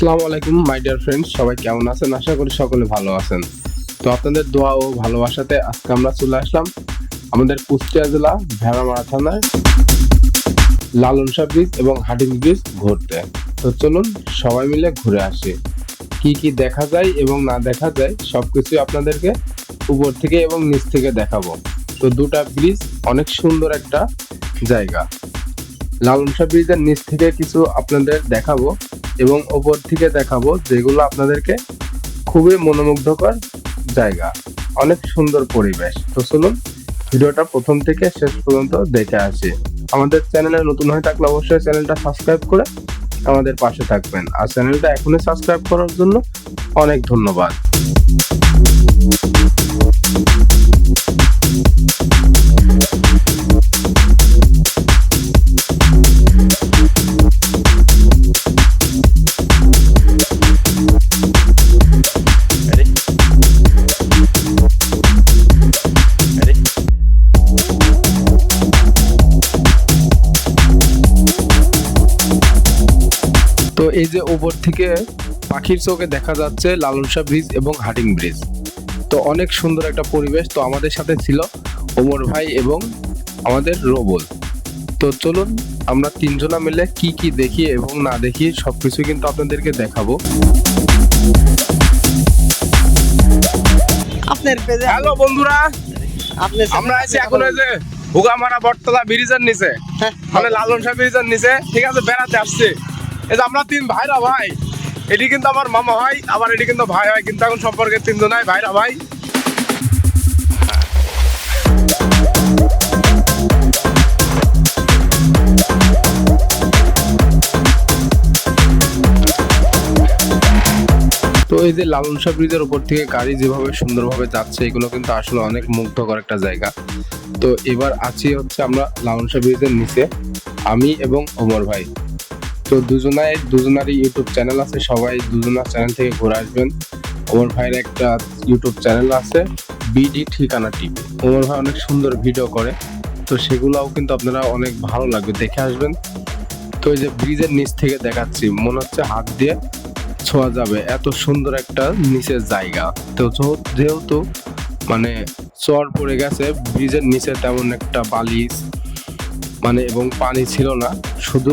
আসসালামু আলাইকুম my dear friends সবাই কেমন আছেন? আশা করি সকলে ভালো আছেন। তো আপনাদের দোয়া ও ভালোবাসাতে আজকে আমরা চলে আসলাম আমাদের কুষ্টিয়া জেলা ভেড়ামারা থানায় লালন শাহ ব্রিজ এবং হাডিং ব্রিজ ঘুরতে। তো চলুন সবাই মিলে ঘুরে আসি। কি কি দেখা যায় এবং না দেখা যায় সবকিছু আপনাদেরকে উপর থেকে এবং নিচ থেকে দেখাবো। তো দুটা ব্রিজ অনেক সুন্দর একটা জায়গা। লালন শাহ ব্রিজের নিচ থেকে কিছু আপনাদের দেখাবো। এবং ওপর থেকে দেখাবো যেগুলো আপনাদেরকে খুবই মনোমুগ্ধকর জায়গা। অনেক সুন্দর পরিবেশ। তো চলুন, ভিডিওটা প্রথম থেকে শেষ পর্যন্ত দেখে আসি। আমাদের চ্যানেলে নতুন হয়ে থাকলে অবশ্যই চ্যানেলটা সাবস্ক্রাইব করে আমাদের পাশে থাকবেন। আর চ্যানেলটা এখনই সাবস্ক্রাইব করার জন্য অনেক ধন্যবাদ। এই যে ওপর থেকে পাখির চোখে দেখা যাচ্ছে লালন শাহ ব্রিজ এবং হাটিং ব্রিজ। তো অনেক সুন্দর একটা পরিবেশ তো আমাদের সাথে ছিল ওমর ভাই এবং আমাদের রোবল। তো চলুন আমরা তিনজনা মিলে কি কি দেখি এবং না দেখি সবকিছু কিন্তু আপনাদেরকে দেখাবো। আপনার পেজে হ্যালো বন্ধুরা আপনি আমরা আছি এখন ওই যে হুগামারা বটতলা ব্রিজের নিচে। হ্যাঁ, মানে লালন শাহ ব্রিজের নিচে। ঠিক আছে বেড়াতে আসছে। এই যে আমরা তিন ভাইরা ভাই, এটি কিন্তু আমার মামা ভাই, আবার এটি কিন্তু ভাই হয় কিন্তু এখন সম্পর্কে তিনজনাই ভাইরা ভাই। তো এই যে লালন শাহ ব্রিজের উপর থেকে গাড়ি যেভাবে সুন্দরভাবে যাচ্ছে, এগুলো কিন্তু আসলে অনেক মুগ্ধকর একটা জায়গা। তো এবার আছি হচ্ছে আমরা লালন শাহ ব্রিজের নিচে, আমি এবং ওমর ভাই। তো দুজনাই, দুজনারই ইউটিউব চ্যানেল আছে, সবাই দুজনার চ্যানেল থেকে ঘুরে আসবেন। ওমর ভাইয়ের একটা ইউটিউব চ্যানেল আছে বিডি ঠিকানা টিভি ওমর ভাই অনেক সুন্দর ভিডিও করে, তো সেগুলোও কিন্তু আপনারা অনেক ভালো লাগবে, দেখে আসবেন। তো এই যে ব্রিজের নিচ থেকে দেখাচ্ছি, মনে হচ্ছে হাত দিয়ে ছোঁয়া যাবে, এত সুন্দর একটা নিচের জায়গা। তো যেহেতু মানে চর পড়ে গেছে, ব্রিজের নিচে তেমন একটা বালিশ মানে এবং পানি ছিল না, শুধু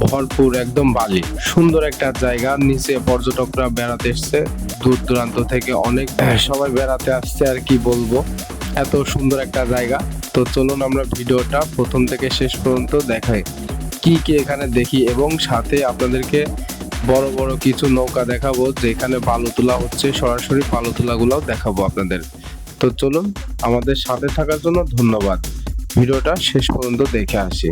ভরপুর একদম বালি। সুন্দর একটা জায়গা, নিচে পর্যটকরা বেড়াতে এসছে। দূর দূরান্ত থেকে অনেক সবাই বেড়াতে আসছে আর কি বলব। এত সুন্দর একটা জায়গা। তো চলুন আমরা ভিডিওটা প্রথম থেকে শেষ পর্যন্ত দেখাই। কি কি এখানে দেখি এবং সাথে আপনাদেরকে বড় বড় কিছু নৌকা দেখাবো, যেখানে বালু তোলা হচ্ছে, সরাসরি বালু তোলাগুলোও দেখাবো আপনাদের। তো চলুন, আমাদের সাথে থাকার জন্য ধন্যবাদ। ভিডিওটা শেষ পর্যন্ত দেখে আসি।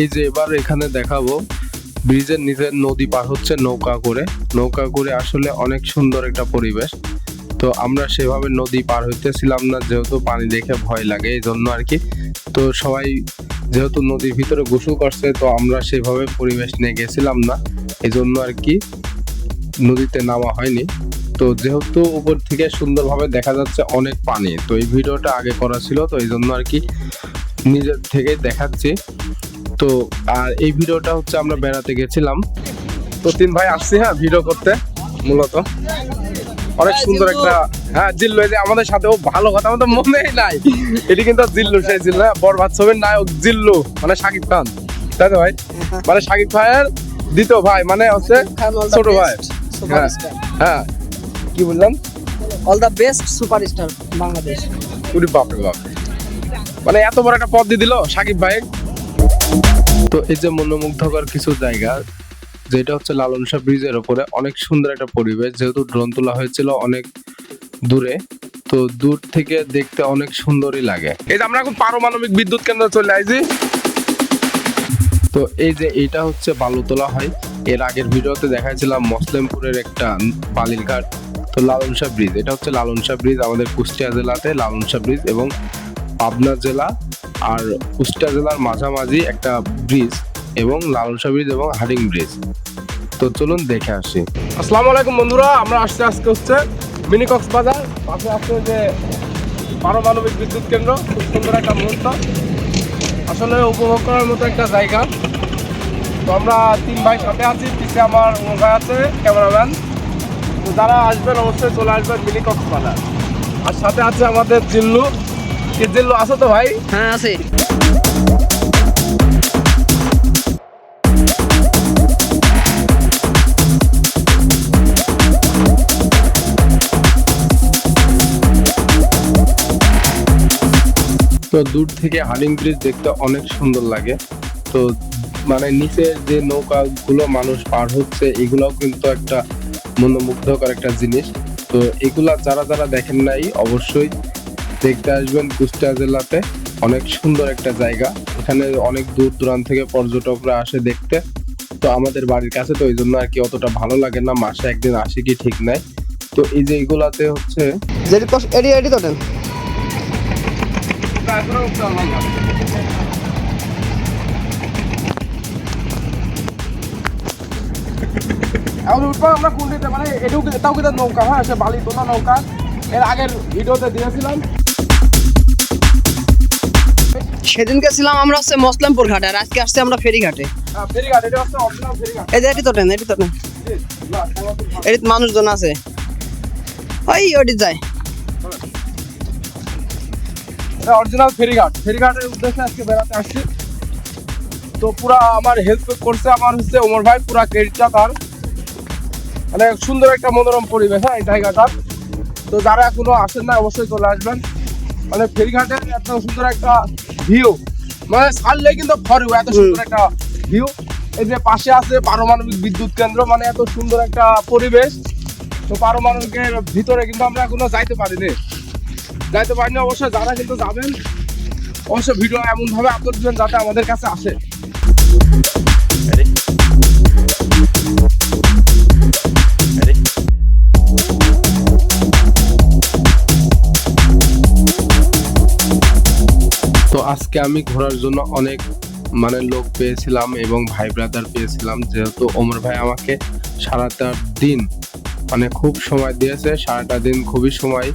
এই যে এবার এখানে দেখাবো, ব্রিজের নিচে নদী পার হচ্ছে নৌকা করে। নৌকা করে আসলে অনেক সুন্দর একটা পরিবেশ। তো আমরা সেভাবে নদী পার হইতেছিলাম না, যেহেতু পানি দেখে ভয় লাগে এই জন্য আর কি। তো সবাই যেহেতু নদীর ভিতরে গোসল করছে, তো আমরা সেভাবে পরিবেশ নিয়ে গেছিলাম না এই জন্য আর কি নদীতে নামা হয়নি। তো যেহেতু উপর থেকে সুন্দরভাবে দেখা যাচ্ছে অনেক পানি, তো এই ভিডিওটা আগে করা ছিল, তো এই জন্য আর কি নিজের থেকে দেখাচ্ছি। তো আর এই ভিডিওটা হচ্ছে আমরা বেড়াতে গেছিলাম। তো তিন ভাই আসছি হ্যাঁ ভিডিও করতে মূলত। অনেক সুন্দর একটা হ্যাঁ জিল্লু এই যে আমাদের সাথে ও ভালো কথা আমাদের মনেই নাই। এটি কিন্তু জিল্লু সেই জিল্লু হ্যাঁ বরবাদ ছবির নায়ক জিল্লু মানে শাকিব খান। তাই তো ভাই? মানে শাকিব ভাইয়ের দ্বিতীয় ভাই মানে হচ্ছে ছোট ভাই। হ্যাঁ হ্যাঁ কি বললাম? All the best superstar Bangladesh. উরি বাপরে বাপ। মানে এত বড় একটা পদ দিয়ে দিল সাকিব ভাই। তো এই যে মনোমুগ্ধকর কিছু জায়গা যেটা হচ্ছে লালন শাহ ব্রিজের ওপরে অনেক সুন্দর একটা পরিবেশ যেহেতু ড্রোন তোলা হয়েছিল অনেক দূরে তো দূর থেকে দেখতে অনেক সুন্দরই লাগে। এই যে আমরা এখন পারমাণবিক বিদ্যুৎ কেন্দ্র চলে আইছি। তো এই যে এইটা হচ্ছে বালু তোলা হয়। এর আগের ভিডিওতে দেখাইছিলাম মসলিমপুরের একটা বালিরঘাট তো লালন শাহ ব্রিজ। এটা হচ্ছে লালন শাহ ব্রিজ আমাদের কুষ্টিয়া জেলাতে লালন শাহ ব্রিজ এবং পাবনা জেলা। আর কুষ্টিয়া জেলার মাঝামাঝি একটা ব্রিজ এবং শাহ ব্রিজ এবং হাডিং ব্রিজ তো চলুন দেখে আসি। আসসালামু আলাইকুম বন্ধুরা, আমরা আসতে আজকে হচ্ছে মিনি কক্সবাজার পাশে আছে যে পারমাণবিক বিদ্যুৎ কেন্দ্র, খুব সুন্দর একটা মুহূর্ত। আসলে উপভোগ করার মতো একটা জায়গা। তো আমরা তিন ভাই সাথে আছি পিছিয়ে আমার ভাই আছে, ক্যামেরাম্যান। তো যারা আসবেন, অবশ্যই চলে আসবেন মিনি কক্সবাজার আর সাথে আছে আমাদের জিল্লু। আছো তো ভাই? হ্যাঁ আছে। তো দূর থেকে হাডিং ব্রিজ দেখতে অনেক সুন্দর লাগে। তো মানে নিচে যে নৌকাগুলো মানুষ পার হচ্ছে এগুলোও কিন্তু একটা মনোমুগ্ধকর একটা জিনিস। তো এগুলা যারা যারা দেখেন নাই অবশ্যই দেখতে আসবেন কুষ্টিয়া জেলাতে। অনেক সুন্দর একটা জায়গা। এখানে অনেক দূর দূরান্ত থেকে পর্যটকরা আসে দেখতে। তো আমাদের বাড়ির কাছে তো এই জন্য আর কি অতটা ভালো লাগে না। মাসে একদিন আসে কি ঠিক নাই। তো এই যে এগুলাতে হচ্ছে যেটি কষ্ট এডি এডি তোটেন এখন আমরা কুন্ডিতে মানে এটাও এটাও কিন্তু নৌকা হ্যাঁ সে বালি তোলা নৌকা। এর আগের ভিডিওতে দিয়েছিলাম। সেদিনকে ছিলাম আমরা হচ্ছে মসলামপুর ঘাটে আর আজকে আসছে আমরা ফেরিঘাটে। ফেরিঘাট এটা হচ্ছে অরিজিনাল ফেরিঘাট। এই যে এটি তোটেন এটি তোটেন এটি মানুষজন আছে। ওই ওটি যায়। অরিজিনাল ফেরিঘাট। ফেরিঘাটের উদ্দেশ্যে আজকে বেড়াতে আসছি। তো পুরা আমার হেল্প করছে আমার হচ্ছে ওমর ভাই পুরা ক্রেডিটটা তার। মানে সুন্দর একটা মনোরম পরিবেশ হ্যাঁ এই জায়গাটা তো যারা এখনও আসেন না অবশ্যই চলে আসবেন। মানে ফেরিঘাটের এত সুন্দর একটা ভিউ। মানে ছাড়লে কিন্তু ফরিও এত সুন্দর একটা ভিউ। এই যে পাশে আছে পারমাণবিক বিদ্যুৎ কেন্দ্র মানে এত সুন্দর একটা পরিবেশ। তো পারমাণবিকের ভিতরে কিন্তু আমরা এখনও যাইতে পারিনি। যাইতে পারিনি অবশ্যই যারা কিন্তু যাবেন অবশ্যই ভিডিও এমনভাবে আপলোড দিবেন যাতে আমাদের কাছে আসে। তো আজকে আমি ঘোরার জন্য অনেক মানে লোক পেয়েছিলাম এবং ভাই ব্রাদার পেয়েছিলাম। যেহেতু ওমর ভাই আমাকে সারাটা দিন মানে খুব সময় দিয়েছে, সারাটা দিন খুবই সময়।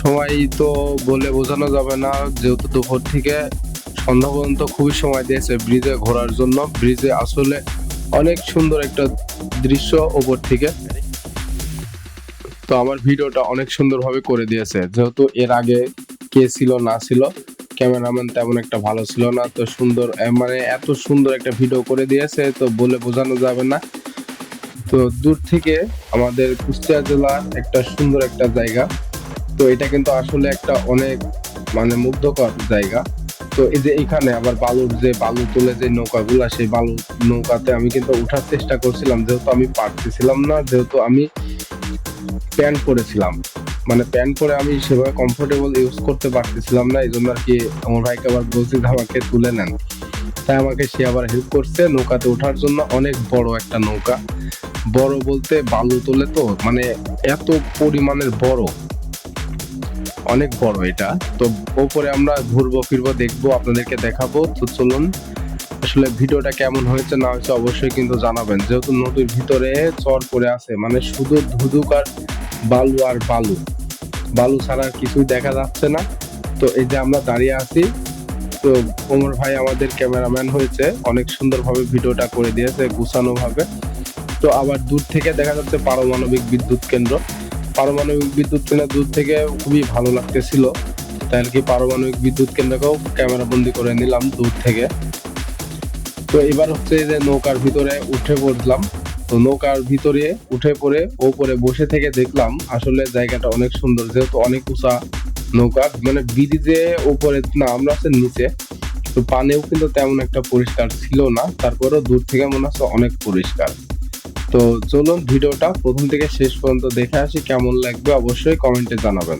সময় তো বলে বোঝানো যাবে না, যেহেতু দুপুর থেকে সন্ধ্যা পর্যন্ত খুবই সময় দিয়েছে ব্রিজে ঘোরার জন্য। ব্রিজে আসলে অনেক সুন্দর একটা দৃশ্য ওপর থেকে। তো আমার ভিডিওটা অনেক সুন্দরভাবে করে দিয়েছে, যেহেতু এর আগে কে ছিল না ছিল। ক্যামেরাম্যান তেমন একটা ভালো ছিল না, তো সুন্দর মানে এত সুন্দর একটা ভিডিও করে দিয়েছে, তো বলে বোঝানো যাবে না। তো দূর থেকে আমাদের কুষ্টিয়া জেলার একটা সুন্দর একটা জায়গা। তো এটা কিন্তু আসলে একটা অনেক মানে মুগ্ধকর জায়গা। তো এই যে এখানে আবার বালুর যে বালু তুলে যে নৌকাগুলা, সেই বালু নৌকাতে আমি কিন্তু উঠার চেষ্টা করছিলাম, যেহেতু আমি পারতেছিলাম না, যেহেতু আমি প্যান্ট পরেছিলাম। মানে প্যান্ট পরে আমি সেভাবে কমফোর্টেবল ইউজ করতে পারতেছিলাম না, এই জন্য আর কি আমার ভাইকে আবার বলছি আমাকে তুলে নেন। তাই আমাকে সে আবার হেল্প করছে নৌকাতে ওঠার জন্য অনেক বড় একটা নৌকা। বড় বলতে বালু তোলে তো মানে এত পরিমাণের বড়। অনেক বড় এটা। তো ওপরে আমরা ঘুরবো, ফিরবো, দেখব, আপনাদেরকে দেখাবো। তো চলুন, আসলে ভিডিওটা কেমন হয়েছে না হয়েছে অবশ্যই কিন্তু জানাবেন। যেহেতু নদীর ভিতরে চর পড়ে আছে মানে শুধু ধুধুক আর বালু আর বালু। বালু ছাড়া কিছুই দেখা যাচ্ছে না। তো এই যে আমরা দাঁড়িয়ে আছি, তো ওমর ভাই আমাদের ক্যামেরাম্যান হয়েছে, অনেক সুন্দরভাবে ভিডিওটা করে দিয়েছে গুছানো ভাবে তো আবার দূর থেকে দেখা যাচ্ছে পারমাণবিক বিদ্যুৎ কেন্দ্র। পারমাণবিক বিদ্যুৎ কেন্দ্র দূর থেকে খুবই ভালো লাগতেছিল। তাই আর কি পারমাণবিক বিদ্যুৎ কেন্দ্রকেও ক্যামেরা বন্দি করে নিলাম দূর থেকে। তো এবার হচ্ছে যে নৌকার ভিতরে উঠে পড়লাম। তো নৌকার ভিতরে উঠে পড়ে ওপরে বসে থেকে দেখলাম আসলে জায়গাটা অনেক সুন্দর, যেহেতু অনেক উঁচা নৌকা মানে ব্রিজে উপরে না, আমরা হচ্ছে নিচে। তো পানিও কিন্তু তেমন একটা পরিষ্কার ছিল না, তারপরেও দূর থেকে মনে হচ্ছে অনেক পরিষ্কার। তো চলুন ভিডিওটা প্রথম থেকে শেষ পর্যন্ত দেখে আসি, কেমন লাগবে অবশ্যই কমেন্টে জানাবেন।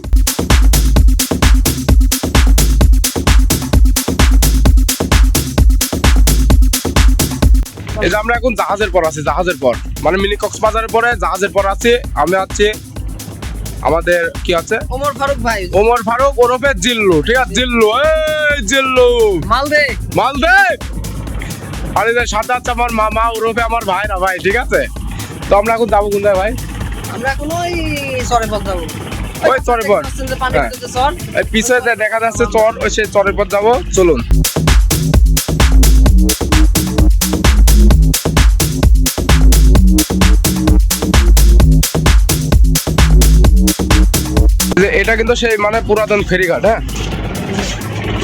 এই যে আমরা এখন জাহাজের পর আছি জাহাজের পর। মানে মিনি কক্সবাজারের পরে জাহাজের পর আছি। আমি আছি আমাদের কি আছে? ওমর ফারুক ভাই। ওমর ফারুক ওরফে জিল্লু ঠিক আছে? জিল্লু এই জিল্লু। মালদে মালদে আর যে সাথে আছে আমার মামা ওরফে আমার ভাইরা ভাই ঠিক আছে? তো আমরা এখন যাব কোন ভাই? আমরা এখন ওই সরে পথ যাব। ওই চরের পর হ্যাঁ। পিছনে দেখা যাচ্ছে চর ওই সেই চরের পর যাব। চলুন। এটা কিন্তু সেই মানে পুরাতন ফেরিঘাট হ্যাঁ?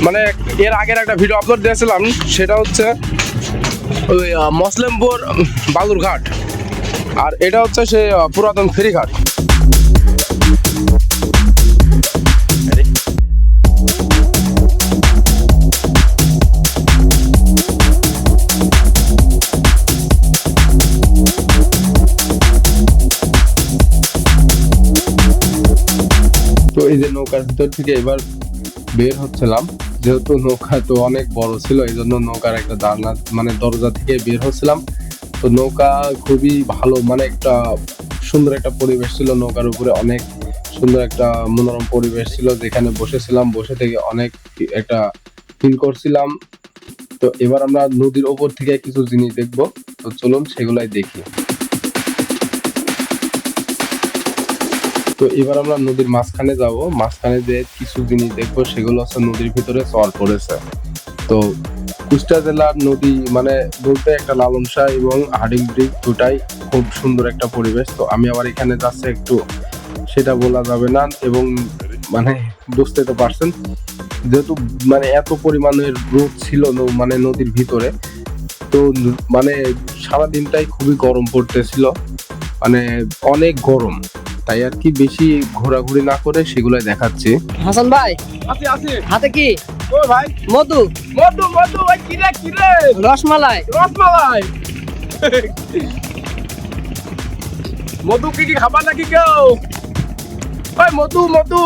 মানে এর আগের একটা ভিডিও আপলোড দিয়েছিলাম, সেটা হচ্ছে ওই মসলেমপুর বালুরঘাট। আর এটা হচ্ছে সেই পুরাতন ফেরিঘাট। নৌকার ভিতর থেকে এবার বের হচ্ছিলাম। যেহেতু নৌকা তো অনেক বড় ছিল এই জন্য নৌকার একটা জানলা মানে দরজা থেকে বের হচ্ছিলাম। তো নৌকা খুবই ভালো মানে একটা সুন্দর একটা পরিবেশ ছিল নৌকার উপরে, অনেক সুন্দর একটা মনোরম পরিবেশ ছিল। যেখানে বসেছিলাম, বসে থেকে অনেক একটা ফিল করছিলাম। তো এবার আমরা নদীর ওপর থেকে কিছু জিনিস দেখব। তো চলুন সেগুলাই দেখি। তো এবার আমরা নদীর মাঝখানে যাব। মাঝখানে যে কিছু জিনিস দেখব, সেগুলো হচ্ছে নদীর ভিতরে চর পড়েছে। তো কুষ্টা জেলার নদী মানে বলতে একটা লালন এবং হাডিং ব্রিজ দুটাই খুব সুন্দর একটা পরিবেশ। তো আমি আবার এখানে যাচ্ছে একটু, সেটা বলা যাবে না এবং মানে বুঝতে তো পারছেন, যেহেতু মানে এত পরিমাণের রোদ ছিল মানে নদীর ভিতরে, তো মানে সারা দিনটাই খুবই গরম পড়তেছিল। মানে অনেক গরম। তাই আর কি বেশি ঘোরাঘুরি না করে সেগুলো দেখাচ্ছি। হাসান ভাই আছে আছে হাতে কি? ও ভাই। মধু। মধু মধু ওই কিরে কিরে রসমালাই। রসমালাই। মধু কি কি খাবার নাকি কেউ? ভাই মধু মধু।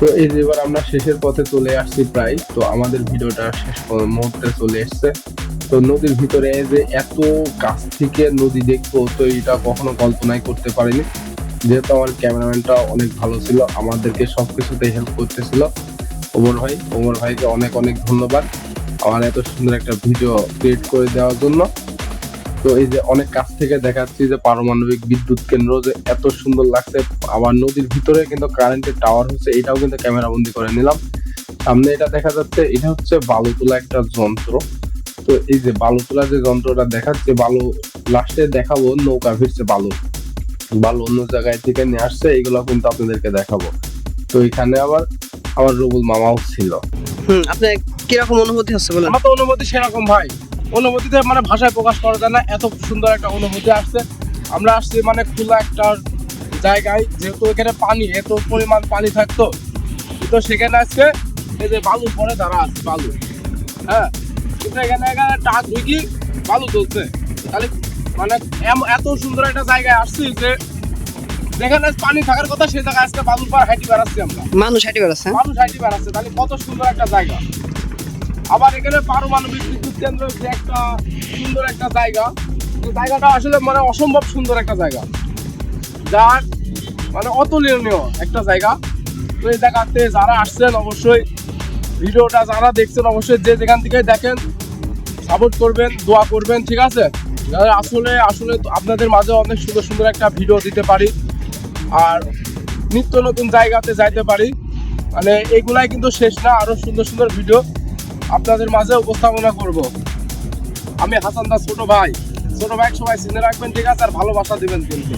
তো এই যে এবার আমরা শেষের পথে চলে আসছি প্রায় তো আমাদের ভিডিওটা শেষ মুহূর্তে চলে এসছে। তো নদীর ভিতরে যে এত কাছ থেকে নদী দেখব, তো এটা কখনো কল্পনাই করতে পারিনি। যেহেতু আমার ক্যামেরাম্যানটা অনেক ভালো ছিল, আমাদেরকে সব সবকিছুতে হেল্প করতেছিল। ওমর ভাই, ওমর ভাইকে অনেক অনেক ধন্যবাদ আমার এত সুন্দর একটা ভিডিও ক্রিয়েট করে দেওয়ার জন্য। তো এই যে অনেক কাছ থেকে দেখাচ্ছি যে পারমাণবিক বিদ্যুৎ কেন্দ্র যে এত সুন্দর লাগছে। আবার নদীর ভিতরে কিন্তু কারেন্টের টাওয়ার হচ্ছে, এটাও কিন্তু ক্যামেরা বন্দি করে নিলাম। সামনে এটা দেখা যাচ্ছে, এটা হচ্ছে বালু তোলা একটা যন্ত্র। তো এই যে বালু তোলা যে যন্ত্রটা দেখাচ্ছে বালু লাস্টে দেখাবো নৌকা ফিরছে বালু। বালু অন্য জায়গায় থেকে নিয়ে আসছে এগুলো কিন্তু আপনাদেরকে দেখাবো। তো এখানে আবার আমার রবুল মামাও ছিল। হুম আপনার কীরকম অনুভূতি হচ্ছে বলেন? আমার তো অনুভূতি সেরকম ভাই। অনুভূতিতে মানে ভাষায় প্রকাশ করা যায় না এত সুন্দর একটা অনুভূতি আসছে। আমরা আসছি মানে খোলা একটা জায়গায় যেহেতু এখানে পানি এত পরিমাণ পানি থাকতো। তো সেখানে আজকে এই যে বালু পরে দাঁড়া আছে বালু। হ্যাঁ কিন্তু এখানে এখানে টাক ঢুকি বালু তুলছে। তাহলে মানে এত সুন্দর একটা জায়গায় আসছি যে যেখানে পানি থাকার কথা সেই জায়গায় আজকে বালুর পর হাঁটি বেড়াচ্ছি আমরা। মানুষ হাঁটি বেড়াচ্ছে? মানুষ হাইটি বেড়াচ্ছে তাহলে কত সুন্দর একটা জায়গা। আবার এখানে পারমাণবিক বিদ্যুৎ কেন্দ্র যে একটা সুন্দর একটা জায়গা। জায়গাটা আসলে মানে অসম্ভব সুন্দর একটা জায়গা। যার মানে অতুলনীয় একটা জায়গা। তো এই জায়গাতে যারা আসছেন অবশ্যই ভিডিওটা যারা দেখছেন অবশ্যই যে যেখান থেকে দেখেন সাপোর্ট করবেন, দোয়া করবেন, ঠিক আছে? আসলে আসলে আপনাদের মাঝে অনেক সুন্দর সুন্দর একটা ভিডিও দিতে পারি। আর নিত্য নতুন জায়গাতে যাইতে পারি। মানে এগুলাই কিন্তু শেষ না, আরও সুন্দর সুন্দর ভিডিও আপনাদের মাঝে উপস্থাপনা করব। আমি হাসান দাস ছোট ভাই। ছোট ভাই সবাই চিনে রাখবেন, ঠিক আছে? আর ভালোবাসা দিবেন কিন্তু।